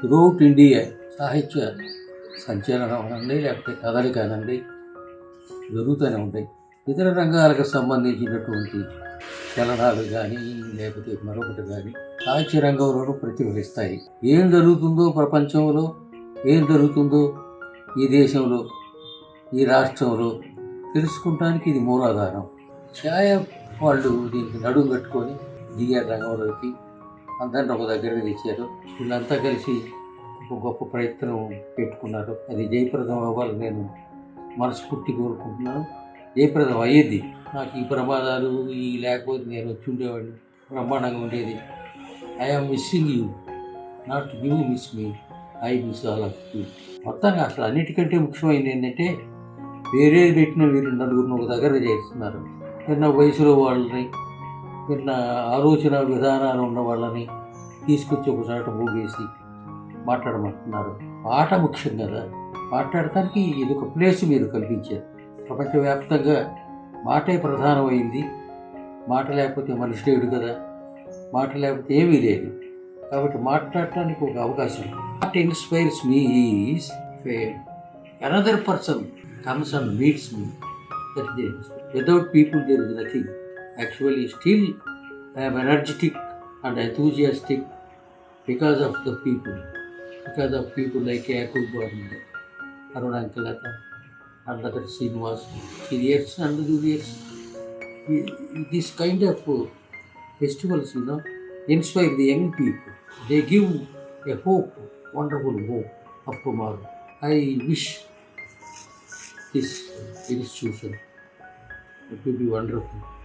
Throughout India సాహిత్య సంచలనం అనండి లేకపోతే కథలు కానండి జరుగుతూనే ఉంటాయి. ఇతర రంగాలకు సంబంధించినటువంటి చలనాలు కానీ లేకపోతే మరొకటి కానీ సాహిత్య రంగంలోనూ ప్రతిఫలిస్తాయి. ఏం జరుగుతుందో ప్రపంచంలో ఏం జరుగుతుందో ఈ దేశంలో ఈ రాష్ట్రంలో తెలుసుకుంటానికి ఇది మూలాధారం. ఛాయ వాళ్ళు దీనికి నడుము కట్టుకొని దిగారు రంగంలోకి అందరిని ఒక దగ్గరకు తెచ్చారు. వీళ్ళంతా కలిసి ఒక గొప్ప ప్రయత్నం పెట్టుకున్నారు. అది జయప్రదం అవ్వాలని నేను మనస్ఫూర్తి కోరుకుంటున్నాను. జయప్రదం అయ్యేది. నాకు ఈ ప్రమాదాలు ఈ లేకపోతే నేను వచ్చి ఉండేవాడిని. బ్రహ్మాండంగా ఉండేది. I am missing you not you miss me I miss all of you మొత్తంగా అసలు అన్నిటికంటే ముఖ్యమైనది ఏంటంటే వేరే పెట్టిన వీరు నలుగురిని ఒక దగ్గర చేస్తున్నారు. చిన్న వయసులో వాళ్ళని ఇట్లా ఆలోచన విధానాలు ఉన్న వాళ్ళని తీసుకొచ్చి ఒకసారి చోట మూగేసి మాట్లాడమంటున్నారు. పాట ముఖ్యం కదా. మాట్లాడటానికి ఇది ఒక ప్లేస్ మీరు కల్పించారు. ప్రపంచవ్యాప్తంగా మాటే ప్రధానమైంది. మాట లేకపోతే మనిషి లేడు కదా. మాట లేకపోతే ఏమీ లేదు. కాబట్టి మాట్లాడటానికి ఒక అవకాశం. What inspires me is another person comes and meets me that without people there is nothing actually still I am energetic and enthusiastic because of the people, because of people like Akul and Arun Ankalata and other Srinivas, seniors and juniors. This kind of uh, festivals, you know, inspire the young people. They give a hope, wonderful hope of tomorrow. I wish this institution to be wonderful.